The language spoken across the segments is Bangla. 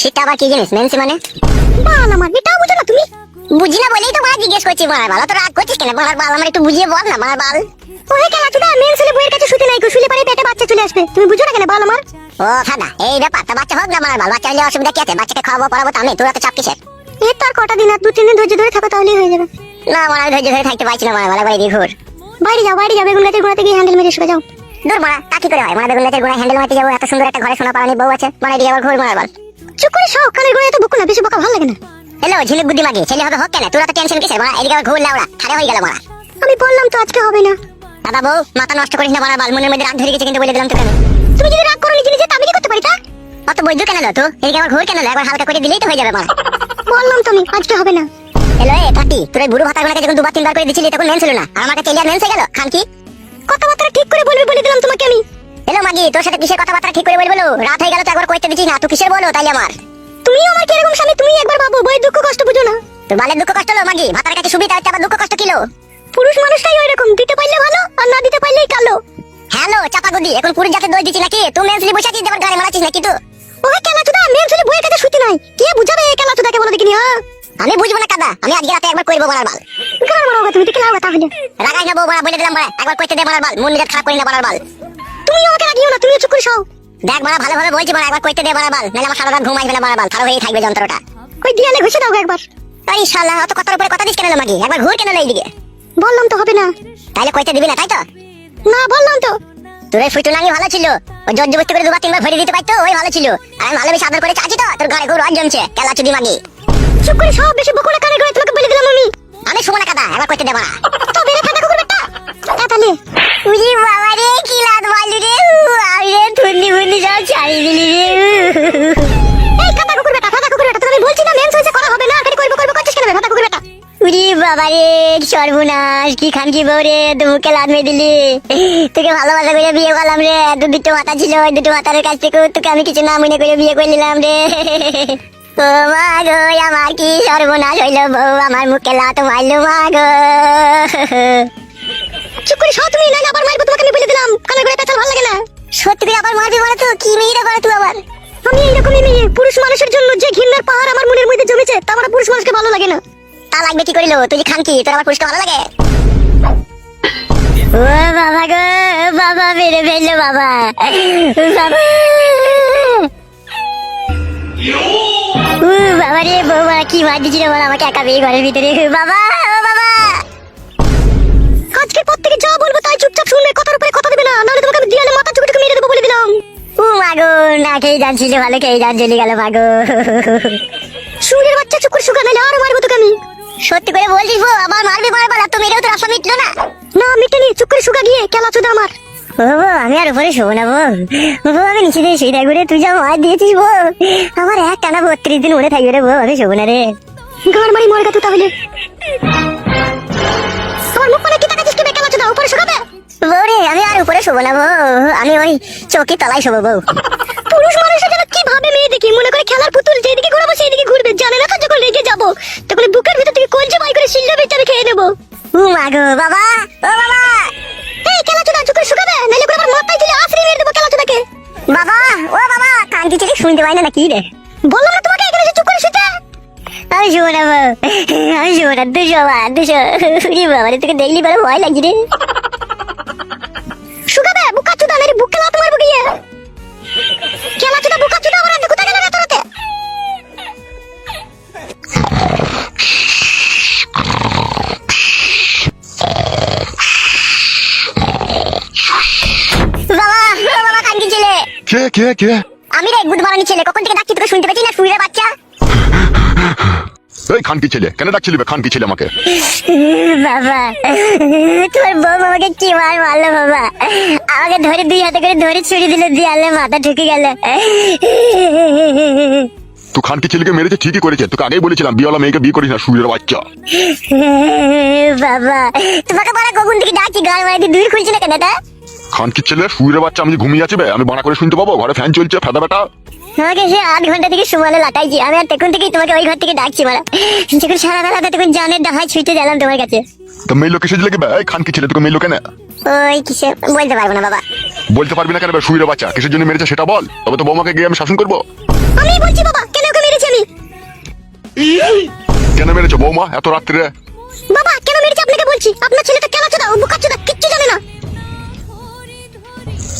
সেটা আবার কি জিনিস মেন্স মানে? বাল আমার এটাও বুঝো না তুমি। বুঝি না বলেই তো মা জিজ্ঞেস করছি মার বাল তো রাগ করছিস কেন? মার বাল আমার একটু বুঝিয়ে বল না মার বাল। ওহে কেলা তুই মেন্স হলে বইয়ের কাছে শুতে নাই শুলে পারে পেটে বাচ্চা চলে আসবে। তুমি বুঝো না কেন বাল আমার। ও খাদা এই ব্যাপার তা বাচ্চা হোক না মার বাল বাচ্চা হলে অসুবিধা কি আছে? বাচ্চাকে খাওয়াবো পড়াবো তো আমি তোরা তো চাপ কিসের? এই তো আর কটা দিন আর দু তিন দিন ধৈর্য ধরে থাকো তাহলেই হয়ে যাবে। না আমার আমি ধৈর্য ধরে থাকতে পারছি না মার বাল এদিকে ঘুর। বাইরে যাও বাইরে যাও বেগুন গাছের গোড়াতে গিয়ে হ্যান্ডেল মেরে শুয়ে যাও। দূর মারা তা কি করে হয়? মারা বেগুন গাছের গোড়ায় হ্যান্ডেল মারতে যাব এত সুন্দর একটা ঘরে সোনা পালানি বউ আছে মারা এদিকে আবার ঘুর মারা বাল। চুপ করে শোক কানের গোড়ায় তো বকো না বেশি বকা ভালো লাগে না। হ্যালো ঝিলিক মাগি ছেলে হবে হোক কেন? তোরা তো টেনশন কিসের? মারা এদিকে ঘুর লাউড়া খারে হয়ে গেল মারা আমি বললাম তো আজকে হবে না। দাদা বউ মাথা নষ্ট করিস না মারা বাল মনের মধ্যে রাগ ধরে গেছে কিন্তু বলে দিলাম তোকে তুমি যদি রাগ করো নিজে নিজে তা আমি কি করতে পারি তা? অত বৈদ্য কেন তো এদিকে আবার ঘুর কেন একবার হালকা করে দিলেই তো হয়ে যাবে মারা বললাম তুমি আজকে হবে না। হ্যালো এ কাকি তোর বুড়ো ভাতার গুলাকে যখন দুবার তিনবার করে দিছিলি তখন মেন ছিল না। আর চেলিয়ার মেন হয়ে গেল? খান কি? কথাবার্তা ঠিক করে বলবি বলে দিলাম তোমাকে আমি। হ্যালো মাগি তোর সাথে কিসের কথাবার্তা ঠিক করে বলব রাত হয়ে গেল তো একবার কইতে দিছিস না তুই কিসের বলো তাইলে আমার? তুমি আমার কি এরকম স্বামী তুমি একবার ভাবো বই দুঃখ কষ্ট বুঝো না। তোর বালের দুঃখ কষ্ট হলো মাগি ভাতার কাছে সুবিধা হচ্ছে আবার দুঃখ কষ্ট কিলো পুরুষ মানুষটাই ওই রকম দিতে পারলে ভালো আর না দিতে পারলেই কালো। হ্যালো চাপা গুদি এখন পুরুষ জাতে দই দিচ্ছি নাকি? তুই মেনসলি বসে আছিস এবার গাড়ি মারাচ্ছিস নাকি তুই? ওই কেলা চুদা মেনসলি বইয়ের কাছে শুতি নাই। কে বুঝাবে এই কেলা চুদাকে বলো দেখিনি হ্যাঁ আমি বুঝব না কাদা আমি আজকে রাতে একবার করব বলার বাল। গাড়ি মারাবো তুমি? দেখে লাও তাহলে। রাগাই না বউ বলে দিলাম বলা একবার কইতে দে বলার বাল মন নিজের খারাপ করি না বলার বাল। তুমি আমাকে রাগিও না তুমি চুপ করে শাও। দেখ বলা ভালোভাবে বলছি বলা একবার কইতে দে বলার বাল নাহলে আমার সারা রাত ঘুম আসবে না বলার বাল খারাপ হয়েই থাকবে যন্ত্রটা। ওই দিয়ালে ঘুষে দাও একবার। তাই শালা অত কথার উপরে কথা দিস কেন মাগি? একবার ঘুর কেন এইদিকে? বললাম তো হবে না। তাইলে কইতে দিবি না তাই তো? না বললাম তো। তোর এই ফুটু নাঙ্গি ভালো ছিল ও জোর জবস্তি করে দুবার তিনবার ভরে দিতে পারতো ওই ভালো ছিল। আর আমি ভালোবেসে আদর করে চাচ্ছি তো তোর ঘরে ঘুর জমছে কেলা চুদি মাগি। চুপ করে সব বেশি বকুড়া কানে করে তোমাকে বলে দিলাম আমি। আমি শুভ না কাদা একবার কইতে দেব তো বেরে কুকুর উজি বাবা রে কি লাদ রে আমি রে থুন্নি ফুন্নি সব ছাড়ি দিলি রে এই কাদা কুকুর বেটা ফাটা কুকুর বেটা তুমি বলছি না মেন্স হইছে করা হবে না আগে করব করব করছিস কেন ফাটা কুকুর বেটা? উরি বাবা রে সর্বনাশ কি খান কি বউ রে তুই মুখে লাদ মেয়ে দিলি। তোকে ভালোবাসা করে বিয়ে করলাম রে দু দুটো মাথা ছিল ওই দুটো মাথার কাছ থেকে তোকে আমি কিছু না মনে করে বিয়ে করে নিলাম রে। ও মা গো আমার কি সর্বনাশ হইল বউ আমার মুখে লাত মারলো মা গো। চুপ করে সব তুমি আবার মারবো তোমাকে আমি বলে দিলাম। কানে করে পেছাল ভালো লাগে না। সত্যি করে আবার মারবি তো? কি মেয়েরা করে তুই আবার? আমি এইরকমই মেয়ে। পুরুষ মানুষের জন্য যে ঘৃণার পাহাড় আমার মনের মধ্যে জমেছে তা আমার পুরুষ মানুষকে ভালো লাগে না। তা লাগবে কি করিল? তুই খান কি তোর আমার পুরুষকে ভালো লাগে? ও বাবা গো বাবা মেরে ফেলল বাবা। বাবা। বাবা রে বৌমা কি মার দিছিল বল আমাকে একা বিয়ে ঘরের ভিতরে। বাবা। না নাহলে তোমাকে আমি দিয়ালে মাথা চুপে মেরে দেবো বলে দিলাম। ও মাগো না খেয়ে যাচ্ছিল ভালো খেয়ে যান চলে গেল মাগো। সুরের বাচ্চা চুপ করে শুকা নাহলে আরও মারবো তোকে আমি। সত্যি করে বলছিস বউ আবার মারবি মারবার আর তো মেরেও তো রাস্তা মিটলো না। না মিটেনি চুপ করে শুকা গিয়ে কেলা চুদা আমার ও আমি আর উপরে শোবো না বউ। আমি নিচে দিয়ে শুয়ে থাকব তুই যা মার দিয়েছিস বউ। আমার এক টানা বত্রিশ দিন উড়ে থাকবে রে বউ আমি শোবো না রে। গান মারি মরে তুই তাহলে। আমার মুখ মানে কি তাকাচ্ছিস কি বেকার চুদা উপরে শুকাবে? বউ রে আমি আর উপরে শোবো না বউ। আমি ওই চৌকি তলায় শোবো বউ। পুরুষ মানুষের জন্য কি ভাবে মেয়ে দেখি? মনে করে খেলার পুতুল যেদিকে ঘুরাবো সেদিকে ঘুরবে। জানে না তো যখন রেগে যাব তখন বুকের ভিতর থেকে কলজে বাই করে শিল্লা বেচে আমি খেয়ে নেব। ও মা গো বাবা! ও বাবা! এই খেলা চুদা চুকের শুকাবে? নাইলে করে আমার মাথায় দিলে আফরি মেরে দেবো খেলা চুদাকে বাবা ও বাবা কান দিচ্ছে শুনতে পাই না নাকি রে? বললাম না তোমাকে এখানে চুপ করে শুতে? আমি শুবো না বউ। আমি শুবো না দুশো বা দুশো। বাবা তোকে দেখলি বলে ভয় লাগছে রে। বুকা বুক খেলা তোমার বুকিয়ে খেলা চুদা বুকা চুদা আমার কোথায় গেল রাতে রাতে বাবা বাবা কানকি ছেলে কে কে কে? আমি রে গুদ মারানি ছেলে কখন থেকে ডাকছি তোকে শুনতে পেয়েছি না? শুয়ে বাচ্চা? এই খানকি ছেলে কেন ডাকছিলি বে? খানকি ছেলে আমাকে। বাবা তোর বউ আমাকে কি মার মারলো বাবা? আমাকে ধরে দুই হাতে করে ধরে ছুরি দিল দিয়ে আলে মাথা ঢুকে গেল। তুই খানকি ছেলেকে মেরেছে ঠিকই করেছে। তোকে আগেই বলেছিলাম বিয়েওয়ালা মেয়েকে বিয়ে করিস না সুরের বাচ্চা। বাবা তোমাকে বড় কখন থেকে ডাকছি গান মারি দূর খুলছি না কেন এটা? খানকি ছেলে? সুরের বাচ্চা আমি ঘুমিয়ে আছি বে আমি বানা করে শুনতে পাবো? ঘরে ফ্যান চলছে ফেদা বেটা। তোমাকে সে ঘণ্টা থেকে সুমালে লাটাইছি। আমি আর তখন থেকেই তোমাকে ওই ঘর থেকে ডাকছি মারা। যখন সারা বেলা তখন জানের ছুটে গেলাম তোমার কাছে। তো মেয়ে লোক লেগে এই খানকি ছেলে তোকে মেয়ে লোকে না ওই কিসে? বলতে পারব না বাবা। বলতে পারবি না কেন বে সুরের বাচ্চা? কিসের জন্য মেরেছে সেটা বল। তবে তো বৌমাকে গিয়ে আমি শাসন করব। আমি বলছি বাবা কেন ওকে মেরেছি আমি? কেন মেরেছো বৌমা এত রাত্রে? বাবা কেন মেরেছি আপনাকে বলছি? আপনার ছেলেটা কেন চোদা ও কিচ্ছু জানে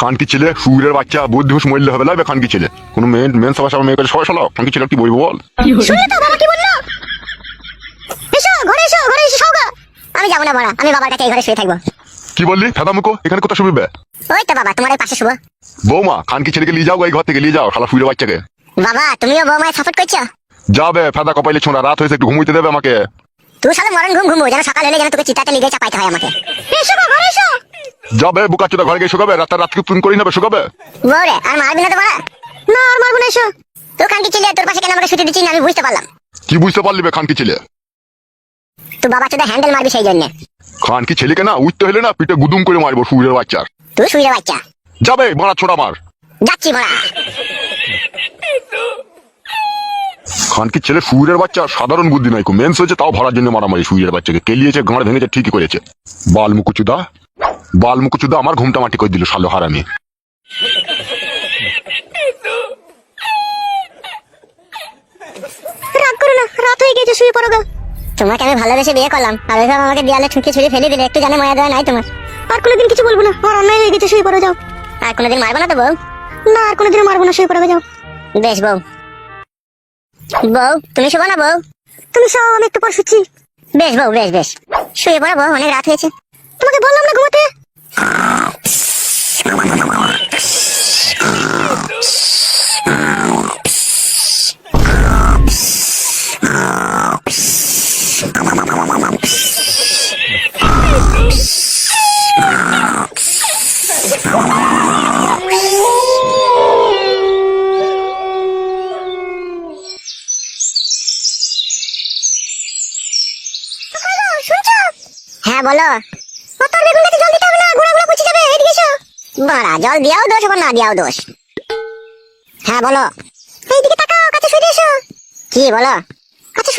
খানকি ছেলে সুরের বাচ্চা বুদ্ধি হুস মরলে হবে লাগবে খানকি ছেলে। কোনো মেন মেন সভা সভা মেয়ে করে সবাই সালাও খানকি ছেলে কি বলব বল? শুনলে তো বাবা কি বলল। এসো ঘরে এসো ঘরে এসে সৌগা আমি যাব না বড়া আমি বাবার কাছে এই ঘরে শুয়ে থাকব। কি বললি? ফেদা মুখো এখানে কোথায় শুবি বে? ওই তো বাবা তোমার এই পাশে শুভ বৌমা খানকি ছেলেকে নিয়ে যাও এই ঘর থেকে নিয়ে যাও শালা সুরের বাচ্চাকে। বাবা তুমিও বৌমায় সাপোর্ট করছ? যাবে ফেদা কপাইলে ছোঁড়া রাত হয়েছে একটু ঘুমুইতে দেবে আমাকে। তুই সালে মরণ ঘুম ঘুমো যেন সকাল হলে যেন তোকে চিতাতে লিগে চাপাইতে হয় আমাকে। এসো গো, ঘরে এসো। যাবে বুকা চোদা ঘরে গিয়ে শুকাবে রাতের রাতকে তুমি করে নেবে শুকাবে? বৌরে আর মারবি না তো বড়া না আর মারবো না এসো। তুই কান্তি ছিলে তোর পাশে কেন আমাকে শুতে দিচ্ছিস আমি বুঝতে পারলাম। কি বুঝতে পারলি বে খানকি ছেলে? তুই বাবা চোদা হ্যান্ডেল মারবি সেই জন্য। খানকি ছেলেকে না উঠতে হলে না পিঠে গুদুম করে মারবো সুরের বাচ্চার। তুই শুয়ে বাচ্চা। যাবে মারা ছোড়া মার। যাচ্ছি বড়া খানকি ছেলে সুরের বাচ্চা? সাধারণ বুদ্ধি নাই মেন্স হয়েছে তাও ভরার জন্য মারামারি সুরের বাচ্চাকে। কেলিয়েছে গাঁড় ভেঙেছে ঠিকই করেছে। বাল মুকুচুদা বাল মুকুচুদা আমার ঘুমটা মাটি করে দিল সালো হারামি। রাগ করো না রাত হয়ে গেছে শুয়ে পড়ো গা। তোমাকে আমি ভালোবেসে বিয়ে করলাম। আর ওইভাবে আমাকে দেয়ালে ঠুকে ছুড়ে ফেলে দিলে একটু জানে মায়া দেওয়া নাই তোমার। আর কোনোদিন কিছু বলব না আর অন্যায় হয়ে গেছে শুয়ে পড়ো যাও। আর কোনোদিন মারবো না তো বউ? না আর কোনোদিন মারবো না শুয়ে পড়ো যাও। বেশ বউ বউ তুমি শোবো না বউ? তুমি সব আমি একটু পর শুচ্ছি। বেশ বউ বেশ বেশ। শুয়ে পড়া বউ অনেক রাত হয়েছে। তোমাকে বললাম না ঘুমাতে? হ্যাঁ হ্যাঁ কি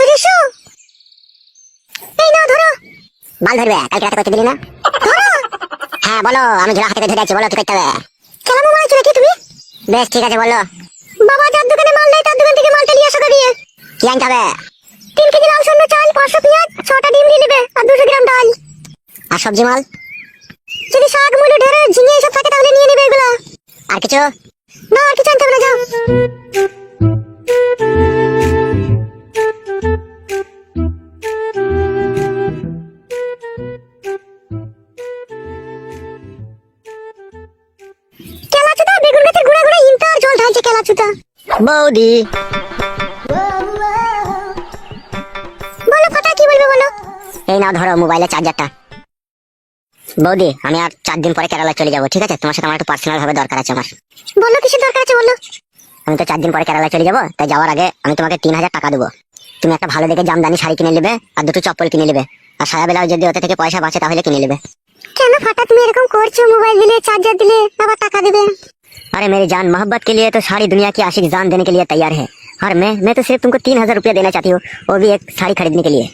হ্যাঁ বলো, আমি ঝোলা হাতে ধরে আছি, বলো, কি করতে হবে? কেমন মনে হচ্ছে নাকি তুমি? বেশ, ঠিক আছে, বলো। বাবা, যার দোকানে মাল নেই, তার দোকান থেকে মালটা নিয়ে আসো দিয়ে কি আনতে হবে? তিন কেজি লাল সন্ধ্যা চাল, পাঁচশো পেঁয়াজ, ছটা ডিম নিয়ে নেবে, আর দুশো গ্রাম ডাল। আর সবজি মাল? যদি শাক মুলো ঢেঁড়ে ঝিঙে এসব থাকে তাহলে নিয়ে নেবে এগুলো। আর কিছু? না আর কিছু আনতে হবে না যাও। বৌদি। বলো ফাটা কি বলবে বলো? এই নাও ধরো মোবাইলে চার্জারটা বৌদি আমি আর চার দিন পরে কেরালা চলে যাবো ঠিক আছে তোমার সাথে আমার একটু পার্সোনাল ভাবে দরকার আছে আমার বলো কিসের দরকার আছে বলো আমি তো চার দিন পরে কেরালা চলে যাবো তাই যাওয়ার আগে আমি তোমাকে তিন হাজার টাকা দেবো তুমি একটা ভালো দেখে জামদানি শাড়ি কিনে নেবে আর দুটো চপ্পল কিনে নেবে আর সায়া বেলাও যদি ওতে থেকে পয়সা বাঁচে তাহলে কিনে নেবে কেন ফাটা তুমি এরকম করছো মোবাইল দিলে চার্জার দিলে আবার টাকা দেবে अरे मेरी जान मोहब्बत के लिए तो सारी दुनिया की आशिक जान देने के लिए तैयार है और मैं मैं तो सिर्फ तुमको तीन हजार रुपया देना चाहती हूँ वो भी एक শাড়ি खरीदने के लिए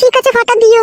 ঠিক আছে ফাটা দিও